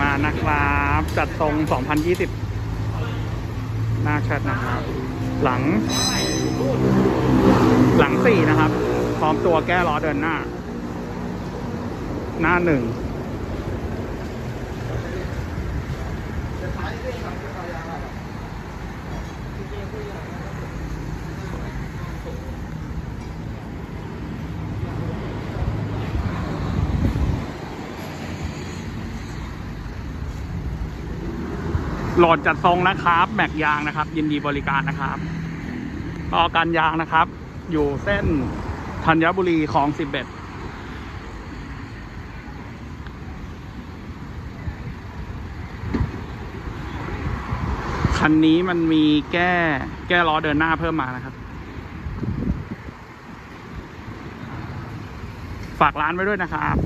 มานนะครับ จัดทรง 2020 หน้าชัดนะครับ หลัง หลังสี่นะครับ พร้อมตัวแก้ล้อเดินหน้า หน้าหนึ่ง หลอดจัดทรงนะครับแม็กยางนะครับ ยินดีบริการนะครับก็การยางนะครับ อยู่เส้นธัญบุรีของสิบเอ็ดคันนี้มันมีแก้แก้ล้อเดินหน้าเพิ่มมานะครับ ฝากร้านไว้ด้วยนะครับ